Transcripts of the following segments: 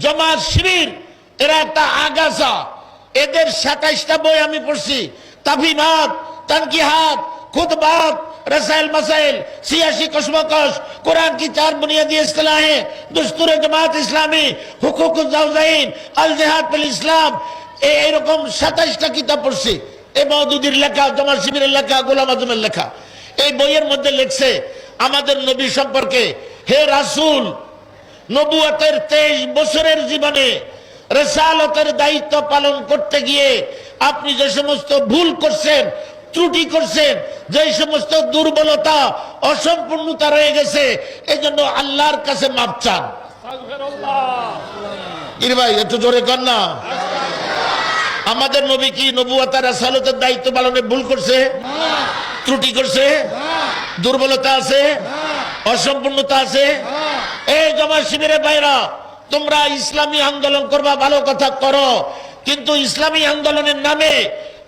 জমাত শিবির এরা একটা আগাছা এদের সাতাইশটা বই আমি পড়ছি তাফিমাত তানকিহাত খুতবাত रसाइल मसाइल सियासी कशमकश कुरान की चार बुनियादी असलाहें दस्तूर जमात इस्लामी हुकूक জাউজাইন আল জেহাদ বিল ইসলাম এ- এরকম সাতাইশটা কিতাব পড়ছি এ মৌদুদির লেখা জমা শিবিরের লেখা গোলাম আজমের লেখা এই বইয়ের মধ্যে লিখছে আমাদের নবী সম্পর্কে হে রাসূল নবুয়তের তেইশ বছরের জীবনে রেসালতের দায়িত্ব পালন করতে গিয়ে আপনি যে সমস্ত ভুল করছেন, ত্রুটি করছেন, যে সমস্ত দুর্বলতা, অসম্পূর্ণতা রয়ে গেছে এই জন্য আল্লাহর কাছে মাপ চান। একটু জোরে কর না। আমাদের নবী কি নবুয়াতার রেসালতের দায়িত্ব পালনে ভুল করছে? ত্রুটি করছে? দুর্বলতা আছে? অসম্পূর্ণতা আছে? জমা শিবিরের বাইরা তোমরা ইসলামী আন্দোলন করবা, ভালো কথা করো। কিন্তু ইসলামী আন্দোলনের নামে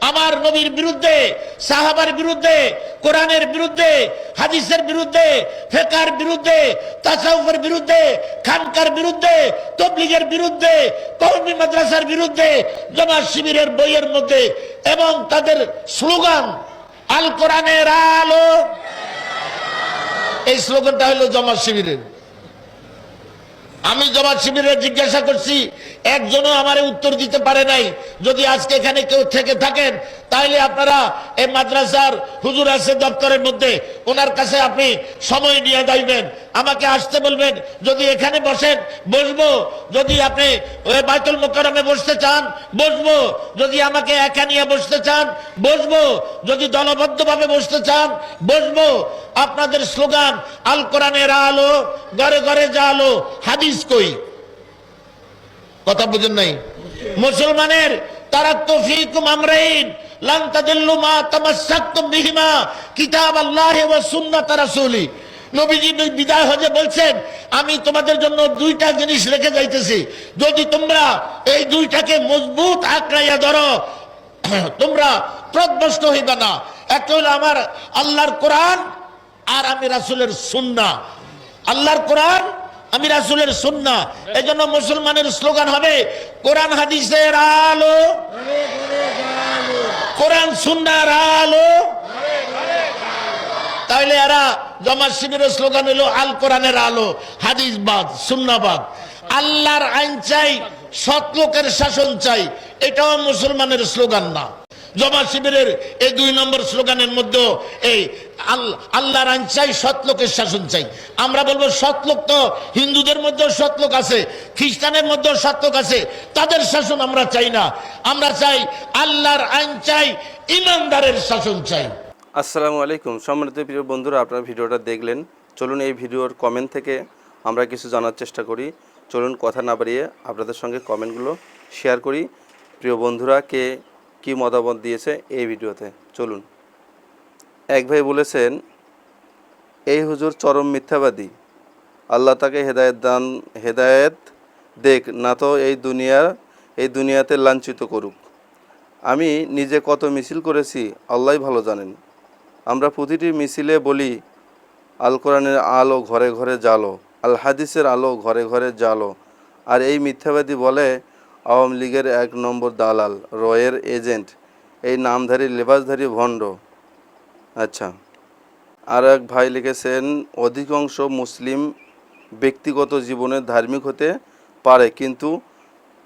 আমার নবীর বিরুদ্ধে, সাহাবার বিরুদ্ধে, কোরআনের বিরুদ্ধে, হাদিসের বিরুদ্ধে, ফেকার বিরুদ্ধে, তাসাউফের বিরুদ্ধে, খানকার বিরুদ্ধে, তবলিগের বিরুদ্ধে কৌমি মাদ্রাসার বিরুদ্ধে জমা শিবিরের বইয়ের মধ্যে এবং তাদের স্লোগান, আল কোরআনের আলো। এই স্লোগানটা হলো জমা শিবিরের। আমি জমা শিবিরে জিজ্ঞাসা করছি একজনও আমার উত্তর দিতে পারে নাই। যদি আজকে এখানে কেউ থেকে থাকেন তাহলে আপনারা এই মাদ্রাসার হুজুর আছে দপ্তরের মধ্যে, ওনার কাছে আপনি সময় নিয়ে যাইবেন। আমাকে আসতে বলবেন, যদি এখানে বসেন, বসবো। যদি আপনি ওই বাইতুল মোকারমে বসতে চান, বসবো। যদি আমাকে একা নিয়ে বসতে চান, বসবো। যদি দলবদ্ধভাবে বসতে চান, বসবো। আপনাদের স্লোগান, আল কোরআনের আলো, ঘরে ঘরে যা আলো, হাদিস কই? কথা বুঝেন নাই? মুসলমানের, তারা তফিকুম আমরাইন মা বিহিমা, কিতাব আল্লাহ ওয়া সুন্নাত রাসূলি। নবীজি বিদায় হজে বলছেন, আমি তোমাদের জন্য দুইটা জিনিস রেখে যাইতেছি। যদি তোমরা এই দুইটাকে মজবুত আঁকড়াইয়া ধরো, তোমরা প্রদভস্ত হইবে না। একটা হলো আমার আল্লাহর কোরআন, আর আমি রাসূলের সুন্না আল্লাহর কোরআন আমি রাসূলের সুন্নাহ। এজন্য মুসলমানের স্লোগান হবে, কোরআন হাদিসের আলো, কোরআন সুন্নাহর আলো। তাহলে এরা জমা শিবিরের স্লোগান হলো, আল কোরআনের আলো হাদিসবাদ সুন্নাবাদ আল্লাহর আইন চাই, সৎ লোকের শাসন চাই, এটাও মুসলমানের স্লোগান না। জমা শিবিরের এই দুই নম্বর স্লোগানের মধ্যে এই আল- আল্লাহর আইন চাই, সৎ লোকের শাসন চাই। আমরা বলব সৎ লোক তো হিন্দুদের মধ্যেও সৎ লোক আছে, খ্রিস্টানের মধ্যেও সৎ লোক আছে, তাদের শাসন আমরা চাই না। আমরা চাই আল্লাহর আইন চাই, ইমানদারের শাসন চাই। আসসালামু আলাইকুম। সম্মানিত প্রিয় বন্ধুরা, আপনারা ভিডিওটা দেখলেন। চলুন এই ভিডিওর কমেন্ট থেকে আমরা কিছু জানার চেষ্টা করি। চলুন কথা না বাড়িয়ে আপনাদের সঙ্গে কমেন্টগুলো শেয়ার করি। প্রিয় বন্ধুরা, কে কী মতামত দিয়েছে এই ভিডিওতে? চলুন। এক ভাই বলেছেন, এই হুজুর চরম মিথ্যাবাদী। আল্লাহ তাকে হেদায়েত দান, হেদায়েত দেখ, না তো এই দুনিয়া, এই দুনিয়াতে লাঞ্ছিত করুক। আমি নিজে কত মিছিল করেছি আল্লাহ ভালো জানেন। আমরা প্রতিটি মিছিলে বলি, আল কোরআনের আলো ঘরে ঘরে জালো আল হাদিসের আলো ঘরে ঘরে জালো আর এই মিথ্যাবাদী বলে আওয়ামী লীগের এক নম্বর দালাল, রয়ের এজেন্ট। এই নামধারী লেবাসধারী ভণ্ড। আচ্ছা। আর এক ভাই লিখেছেন, অধিকাংশ মুসলিম ব্যক্তিগত জীবনে ধার্মিক হতে পারে, কিন্তু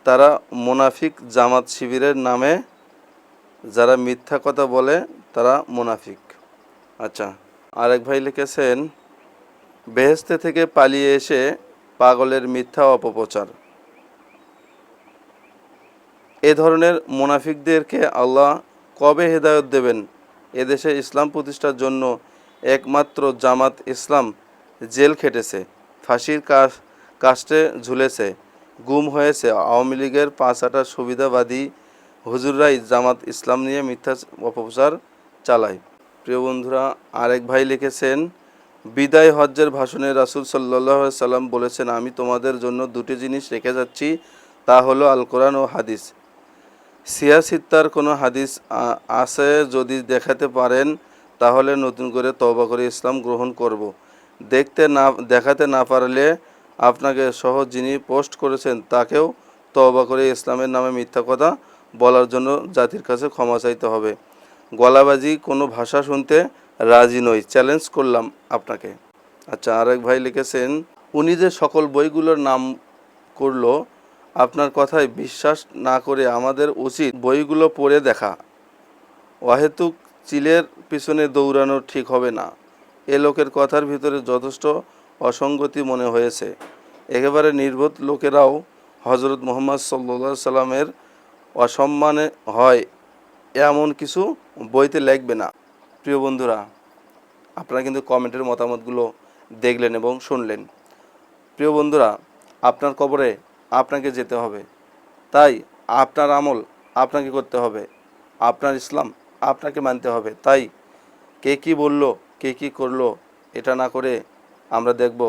তারা মোনাফিক জামাত শিবিরের নামে, যারা মিথ্যা কথা বলে, তারা মুনাফিক। আচ্ছা। আরেক ভাই লিখেছেন বেহেস্তে থেকে পালিয়ে এসে পাগলের মিথ্যা অপপ্রচার। এ ধরনের মোনাফিকদেরকে আল্লাহ কবে হেদায়ত দেবেন? এদেশে ইসলাম প্রতিষ্ঠার জন্য একমাত্র জামাত ইসলাম জেল খেটেছে, ফাঁসির কাজ কাস্টে ঝুলেছে, গুম হয়েছে। আওয়ামী লীগের পাঁচ আটা সুবিধাবাদী হুজুররাই জামাত ইসলাম নিয়ে মিথ্যা অপপ্রচার চালায়। প্রিয় বন্ধুরা, আরেক ভাই লিখেছেন, বিদায় হজ্জের ভাষণে রাসূল সাল্লাহ সাল্লাম বলেছেন, আমি তোমাদের জন্য দুটি জিনিস রেখে যাচ্ছি, তা হলো আল কোরআন ও হাদিস। সিয়াসিত্তার কোনো হাদিস আছে যদি দেখাতে পারেন, তাহলে নতুন করে তওবা করে ইসলাম গ্রহণ করব। দেখতে না, দেখাতে না পারলে আপনাকে সহ যিনি পোস্ট করেছেন, তাকেও তওবা করে ইসলামের নামে মিথ্যা কথা বলার জন্য জাতির কাছে ক্ষমা চাইতে হবে। গলাবাজি কোনো ভাষা শুনতে রাজি নই। চ্যালেঞ্জ করলাম আপনাকে। আচ্ছা আরেক ভাই লিখেছেন, উনি যে সকল বইগুলোর নাম করল আপনার কথায় বিশ্বাস না করে আমাদের উচিত বইগুলো পড়ে দেখা। অহেতুক চিলের পিছনে দৌড়ানো ঠিক হবে না। এ লোকের কথার ভিতরে যথেষ্ট অসঙ্গতি মনে হয়েছে। একেবারে নির্বোধ লোকেরাও হজরত মোহাম্মদ সাল্লা সাল্লামের অসম্মানে হয়, এমন কিছু বইতে লিখবে না। প্রিয় বন্ধুরা, আপনারা কিন্তু কমেন্টের মতামতগুলো দেখলেন এবং শুনলেন। প্রিয় বন্ধুরা, আপনার কবরে আপনাকে যেতে হবে। তাই আপনার আমল আপনাকে করতে হবে। আপনার ইসলাম আপনাকে মানতে হবে। তাই কে কি বলল, কে কি করল, এটা না করে আমরা দেখব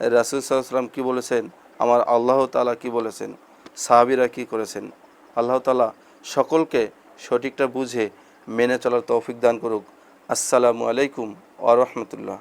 রাসুল সাল্লাম কি বলেছেন, আমার আল্লাহ তালা কি বলেছেন, সাহাবিরা কি করেছেন। আল্লাহ তালা সকলকে সঠিকটা বুঝে মেনে চলার তৌফিক দান করুক। আসসালামু আলাইকুম আ রহমতুল্লাহ।